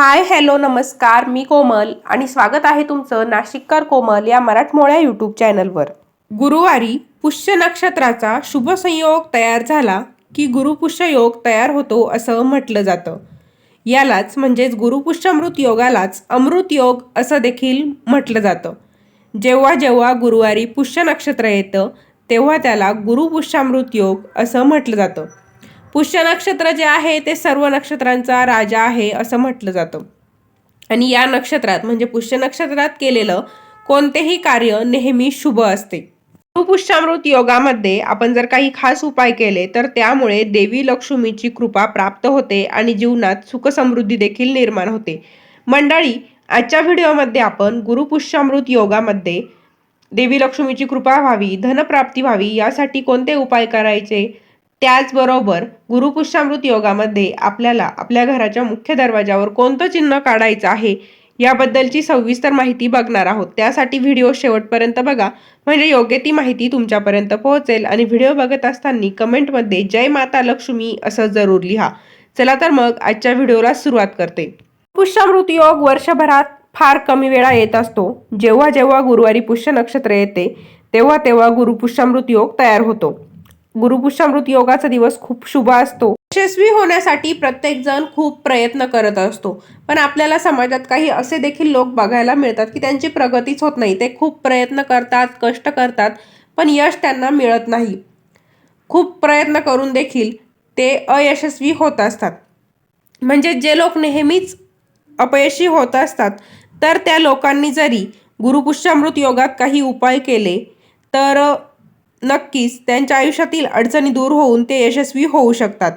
Hi hello नमस्कार मी कोमल आणि स्वागत आहे तुमचं नाशिककर कोमल या मराठमोळ्या यूट्यूब चॅनलवर. गुरुवारी पुष्य नक्षत्राचा शुभ संयोग तयार झाला की गुरुपुष्य योग तयार होतो असं म्हटलं जातं. यालाच म्हणजेच गुरुपुष्यामृत योगालाच अमृत योग असं देखील म्हटलं जातं. जेव्हा जेव्हा गुरुवारी पुष्य नक्षत्र येतं तेव्हा त्याला गुरुपुष्यामृत योग असं म्हटलं जातं. पुष्य नक्षत्र जे आहे ते सर्व नक्षत्रांचा राजा आहे असं म्हटलं जातं. आणि या नक्षत्रात म्हणजे पुष्य नक्षत्रात केलेलं कोणतेही कार्य नेहमी शुभ असते. गुरुपुष्यामृत योगामध्ये आपण जर काही खास उपाय केले तर त्यामुळे देवी लक्ष्मीची कृपा प्राप्त होते आणि जीवनात सुखसमृद्धी देखील निर्माण होते. मंडळी आजच्या व्हिडिओमध्ये आपण गुरुपुष्यामृत योगामध्ये देवी लक्ष्मीची कृपा व्हावी धनप्राप्ती व्हावी यासाठी कोणते उपाय करायचे? त्याचबरोबर गुरुपुष्यामृत योगामध्ये आपल्याला आपल्या घराच्या मुख्य दरवाजावर कोणतं चिन्ह काढायचं आहे याबद्दलची सविस्तर माहिती बघणार आहोत. त्यासाठी व्हिडिओ शेवटपर्यंत बघा. म्हणजे योग्य ती माहिती तुमच्यापर्यंत पोहोचेल आणि व्हिडिओ बघत असताना कमेंटमध्ये जय माता लक्ष्मी असं जरूर लिहा. चला तर मग आजच्या व्हिडिओला सुरुवात करते. पुष्यामृत योग वर्षभरात फार कमी वेळा येत असतो. जेव्हा जेव्हा गुरुवारी पुष्य नक्षत्र येते तेव्हा तेव्हा गुरुपुष्यामृत योग तयार होतो. गुरुपुष्यामृत योगाचा दिवस खूप शुभ असतो. यशस्वी होण्यासाठी प्रत्येक जण खूप प्रयत्न करत असतो. पण आपल्याला समाजात काही असे देखील लोक बघायला मिळतात की त्यांची प्रगतीच होत नाही. ते खूप प्रयत्न करतात कष्ट करतात पण यश त्यांना मिळत नाही. खूप प्रयत्न करून देखील ते अयशस्वी होत असतात. म्हणजे जे लोक नेहमीच अपयशी होत असतात तर त्या लोकांनी जरी गुरुपुष्यामृत योगात काही उपाय केले तर नक्कीच त्यांच्या आयुष्यातील अडचणी दूर होऊन ते यशस्वी होऊ शकतात.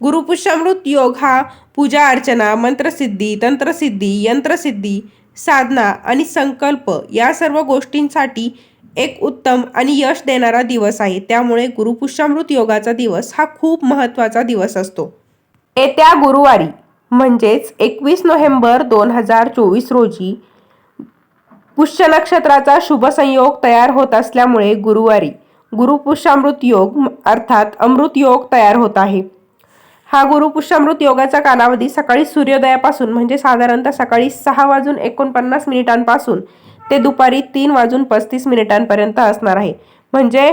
गुरुपुष्यामृत योग हा पूजा अर्चना मंत्रसिद्धी तंत्रसिद्धी यंत्रसिद्धी साधना आणि संकल्प या सर्व गोष्टींसाठी एक उत्तम आणि यश देणारा दिवस आहे. त्यामुळे गुरुपुष्यामृत योगाचा दिवस हा खूप महत्त्वाचा दिवस असतो. येत्या गुरुवारी म्हणजेच एकवीस नोव्हेंबर दोन हजार चोवीस रोजी पुष्य नक्षत्राचा शुभ संयोग तयार होत असल्यामुळे गुरुवारी गुरुपुष्यामृत योग अर्थात अमृत योग तयार होत आहे. हा गुरुपुष्यामृत योगाचा कालावधी सकाळी सूर्योदयापासून म्हणजे साधारणतः सकाळी सहा वाजून एकोणपन्नास मिनिटांपासून ते दुपारी तीन वाजून पस्तीस मिनिटांपर्यंत असणार आहे. म्हणजे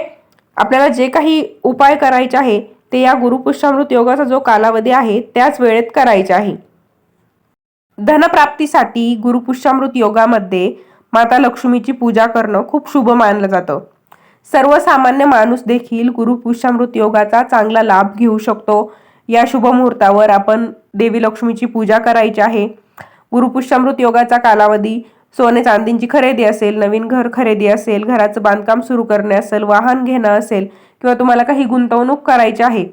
आपल्याला जे काही उपाय करायचे आहे ते या गुरुपुष्यामृत योगाचा जो कालावधी आहे त्याच वेळेत करायचे आहे. धनप्राप्तीसाठी गुरुपुष्यामृत योगामध्ये माता लक्ष्मीची पूजा करणं खूप शुभ मानलं जातं. सर्वसामान्य माणूस देखील गुरुपुष्यामृत योगाचा चांगला लाभ घेऊ शकतो. या शुभ मुहूर्तावर आपण देवी लक्ष्मीची पूजा करायची आहे. गुरुपुष्यामृत योगाचा कालावधी सोने चांदींची खरेदी असेल नवीन घर खरेदी असेल घराचं बांधकाम सुरू करणे असेल वाहन घेणं असेल किंवा तुम्हाला काही गुंतवणूक करायची आहे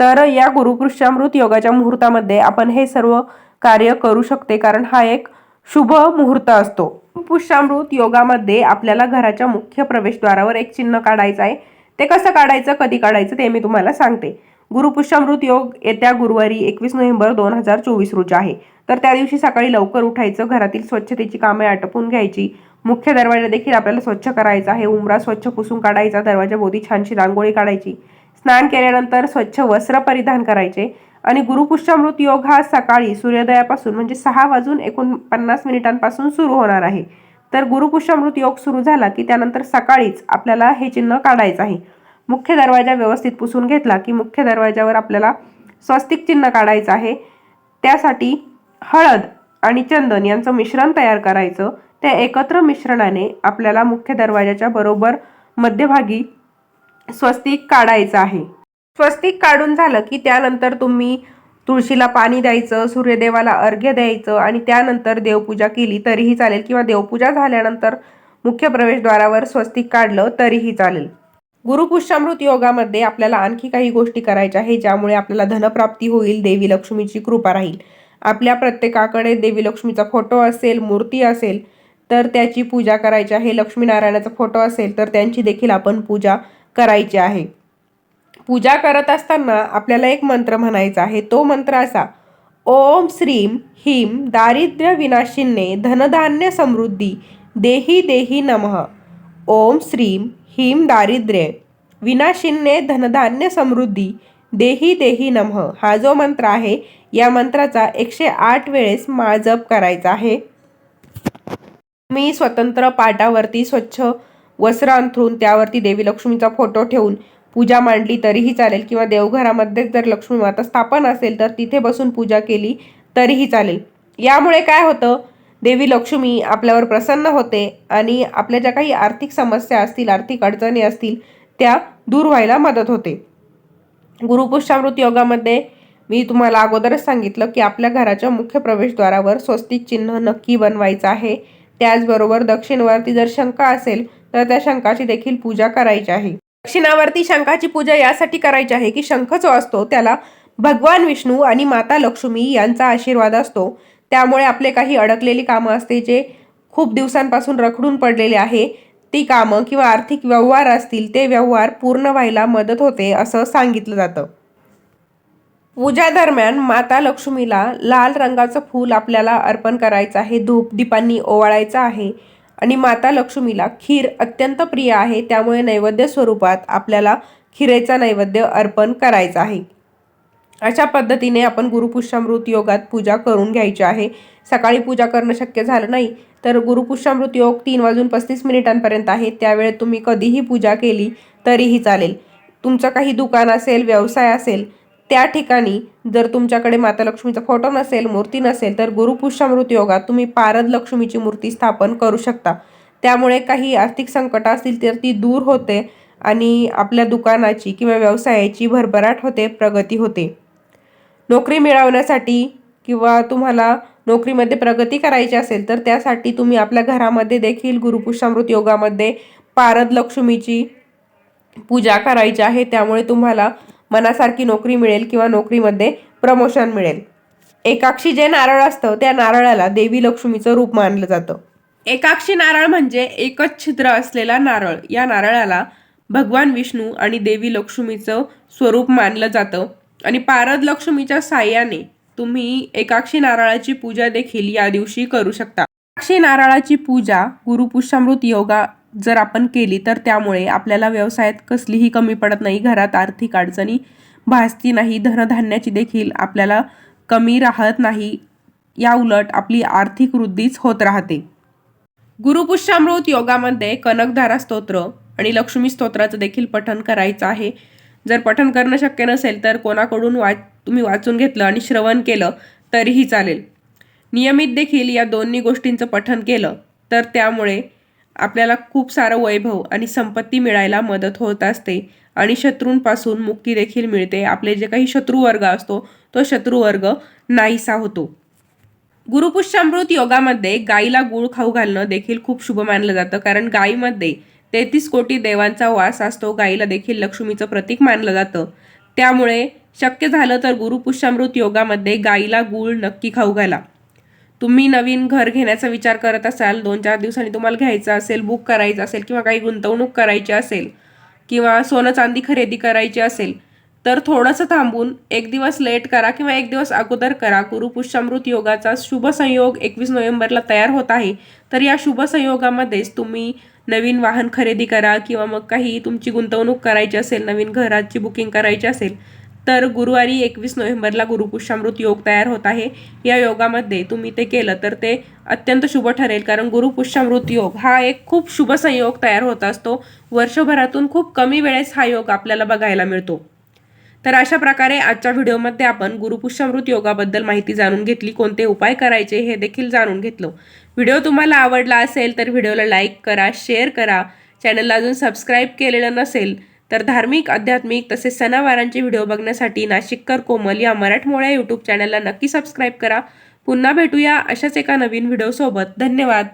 तर या गुरुपुष्यामृत योगाच्या मुहूर्तामध्ये आपण हे सर्व कार्य करू शकते. कारण हा एक शुभ मुहूर्त असतो. पुष्यामृत योगामध्ये आपल्याला घराच्या मुख्य प्रवेशद्वारावर एक चिन्ह काढायचं आहे. ते कसं काढायचं कधी काढायचं ते मी तुम्हाला सांगते. गुरुपुष्यामृत योग येत्या गुरुवारी एकवीस नोव्हेंबर दोन हजार चोवीस रोजी आहे. तर त्या दिवशी सकाळी लवकर उठायचं घरातील स्वच्छतेची कामे आटपून घ्यायची. मुख्य दरवाजा देखील आपल्याला स्वच्छ करायचा आहे. उमरा स्वच्छ पुसून काढायचा दरवाजा बोधी छानशी रांगोळी काढायची. स्नान केल्यानंतर स्वच्छ वस्त्र परिधान करायचे. आणि गुरुपुष्यामृत योग हा सकाळी सूर्योदयापासून म्हणजे सहा वाजून एकोणपन्नास मिनिटांपासून सुरू होणार आहे. तर गुरुपुष्यामृत योग सुरू झाला की त्यानंतर सकाळीच आपल्याला हे चिन्ह काढायचं आहे. मुख्य दरवाजा व्यवस्थित पुसून घेतला की मुख्य दरवाजावर आपल्याला स्वस्तिक चिन्ह काढायचं आहे. त्यासाठी हळद आणि चंदन यांचं मिश्रण तयार करायचं. त्या एकत्र मिश्रणाने आपल्याला मुख्य दरवाजाच्या बरोबर मध्यभागी स्वस्तिक काढायचं आहे. स्वस्तिक काढून झालं की त्यानंतर तुम्ही तुळशीला पाणी द्यायचं सूर्यदेवाला अर्घ्य द्यायचं आणि त्यानंतर देवपूजा केली तरीही चालेल किंवा देवपूजा झाल्यानंतर मुख्य प्रवेशद्वारावर स्वस्तिक काढलं तरीही चालेल. गुरुपुष्यामृत योगामध्ये आपल्याला आणखी काही गोष्टी करायच्या आहे ज्यामुळे आपल्याला धनप्राप्ती होईल देवी लक्ष्मीची कृपा राहील. आपल्या प्रत्येकाकडे देवी लक्ष्मीचा फोटो असेल मूर्ती असेल तर त्याची पूजा करायची आहे. लक्ष्मीनारायणाचा फोटो असेल तर त्यांची देखील आपण पूजा करायची आहे. पूजा करत असताना आपल्याला एक मंत्र म्हणायचा आहे. तो मंत्र असा ओम श्रीम ह्रीम दारिद्र्य विनाशिन्ने धनधान्य समृद्धी देही देही नमः। ओम श्रीम ह्रीम दारिद्र्य विनाशिन्ने धनधान्य समृद्धी देही देही नमः. हा जो मंत्र आहे या मंत्राचा एकशे आठ वेळेस माळजप करायचा आहे. मी स्वतंत्र पाटावरती स्वच्छ वस्त्र अंथरून त्यावरती देवी लक्ष्मीचा फोटो ठेवून पूजा मांडली तरीही चालेल. किंवा देवघरामध्ये जर लक्ष्मी माता स्थापन असेल तर तिथे बसून पूजा केली तरीही चालेल. यामुळे काय होतं? देवी लक्ष्मी आपल्यावर प्रसन्न होते आणि आपल्या ज्या काही आर्थिक समस्या असतील आर्थिक अडचणी असतील त्या दूर व्हायला मदत होते. गुरुपुष्यामृत योगामध्ये मी तुम्हाला अगोदरच सांगितलं की आपल्या घराच्या मुख्य प्रवेशद्वारावर स्वस्तिक चिन्ह नक्की बनवायचं आहे. त्याचबरोबर दक्षिणवरती जर शंका असेल तर त्या शंकाची देखील पूजा करायची आहे. दक्षिणावरती शंखाची पूजा यासाठी करायची आहे की शंख जो असतो त्याला भगवान विष्णू आणि माता लक्ष्मी यांचा आशीर्वाद असतो. त्यामुळे आपले काही अडकलेली कामं असते जे खूप दिवसांपासून रखडून पडलेले आहे. ती कामं किंवा आर्थिक व्यवहार असतील ते व्यवहार पूर्ण व्हायला मदत होते असं सांगितलं जातं. पूजा दरम्यान माता लक्ष्मीला लाल रंगाचं फूल आपल्याला अर्पण करायचं आहे. धूप दीपांनी ओवाळायचं आहे. आणि माता लक्ष्मीला खीर अत्यंत प्रिय आहे. त्यामुळे नैवेद्य स्वरूपात आपल्याला खिरेचा नैवेद्य अर्पण करायचा आहे. अशा पद्धतीने आपण गुरुपुष्यामृत योगात पूजा करून घ्यायची आहे. सकाळी पूजा करणं शक्य झालं नाही तर गुरुपुष्यामृत योग तीन वाजून पस्तीस मिनिटांपर्यंत आहे. त्यावेळेत तुम्ही कधीही पूजा केली तरीही चालेल. तुमचं काही दुकान असेल व्यवसाय असेल त्या ठिकाणी जर तुमच्याकडे माता लक्ष्मीचा फोटो नसेल मूर्ती नसेल तर गुरुपुष्यामृत योगात तुम्ही पारद लक्ष्मीची मूर्ती स्थापन करू शकता. त्यामुळे काही आर्थिक संकट असतील तर ती दूर होते आणि आपल्या दुकानाची किंवा व्यवसायाची भरभराट होते प्रगती होते. नोकरी मिळवण्यासाठी किंवा तुम्हाला नोकरीमध्ये प्रगती करायची असेल तर त्यासाठी तुम्ही आपल्या घरामध्ये देखील गुरुपुष्यामृत योगामध्ये पारद लक्ष्मीची पूजा करायची आहे. त्यामुळे तुम्हाला मनासारखी नोकरी मिळेल किंवा नोकरीमध्ये प्रमोशन मिळेल. एकाक्षी जे नारळ असतं त्या नारळाला देवी लक्ष्मीचं रूप मानलं जातं. एकाक्षी नारळ म्हणजे एकच छिद्र असलेला नारळ. या नारळाला भगवान विष्णू आणि देवी लक्ष्मीचं स्वरूप मानलं जातं. आणि पारद लक्ष्मीच्या साह्याने तुम्ही एकाक्षी नारळाची पूजा देखील या दिवशी करू शकता. एकाक्षी नारळाची पूजा गुरुपुष्यामृत योगा जर आपण केली तर त्यामुळे आपल्याला व्यवसायात कसलीही कमी पडत नाही घरात आर्थिक अडचणी भासती नाही धनधान्याची देखील आपल्याला कमी राहत नाही या उलट आपली आर्थिक वृद्धीच होत राहते. गुरुपुष्यामृत योगामध्ये कनकधारा स्तोत्र आणि लक्ष्मी स्तोत्राचं देखील पठण करायचं आहे. जर पठण करणं शक्य नसेल तर कोणाकडून वाच तुम्ही वाचून घेतलं आणि श्रवण केलं तरीही चालेल. नियमित देखील या दोन्ही गोष्टींचं पठण केलं तर त्यामुळे आपल्याला खूप सारं वैभव आणि संपत्ती मिळायला मदत होत असते आणि शत्रूंपासून मुक्ती देखील मिळते. आपले जे काही शत्रुवर्ग असतो तो शत्रुवर्ग नाहीसा होतो. गुरुपुष्यामृत योगामध्ये गाईला गुळ खाऊ घालणं देखील खूप शुभ मानलं जातं. कारण गाईमध्ये तेहतीस कोटी देवांचा वास असतो गाईला देखील लक्ष्मीचं प्रतीक मानलं जातं. त्यामुळे शक्य झालं तर गुरुपुष्यामृत योगामध्ये गाईला गूळ नक्की खाऊ घाला. तुम्ही नवीन घर घेण्याचा विचार करत असाल दोन चार दिवसांनी तुम्हाला घ्यायचं असेल बुक करायचं असेल किंवा काही गुंतवणूक करायची असेल किंवा सोनं चांदी खरेदी करायची असेल तर थोडंसं थांबून एक दिवस लेट करा किंवा एक दिवस अगोदर करा. गुरुपुष्यामृत योगाचा शुभ संयोग एकवीस नोव्हेंबरला तयार होत आहे. तर या शुभ संयोगामध्येच तुम्ही नवीन वाहन खरेदी करा किंवा मग काही तुमची गुंतवणूक करायची असेल नवीन घराची बुकिंग करायची असेल तर गुरुवारी एकवीस नोव्हेंबरला गुरुपुष्यामृत योग तयार होत आहे. या योगामध्ये तुम्ही ते केलं तर ते अत्यंत शुभ ठरेल कारण गुरुपुष्यामृत योग हा एक खूप शुभ संयोग तयार होत असतो. वर्षभरातून खूप कमी वेळेस हा योग आपल्याला बघायला मिळतो. तर अशा प्रकारे आजच्या व्हिडिओमध्ये आपण गुरुपुष्यामृत योगाबद्दल माहिती जाणून घेतली कोणते उपाय करायचे हे देखील जाणून घेतलं. व्हिडिओ तुम्हाला आवडला असेल तर व्हिडिओला लाईक करा शेअर करा. चॅनलला अजून सबस्क्राईब केलेलं नसेल तर धार्मिक आध्यात्मिक तसेच सणावारांचे व्हिडिओ बघण्यासाठी नाशिककर कोमल या मराठमोळ्या यूट्यूब चॅनलला नक्की सबस्क्राईब करा. पुन्हा भेटूया अशाच एका नवीन व्हिडिओसोबत धन्यवाद.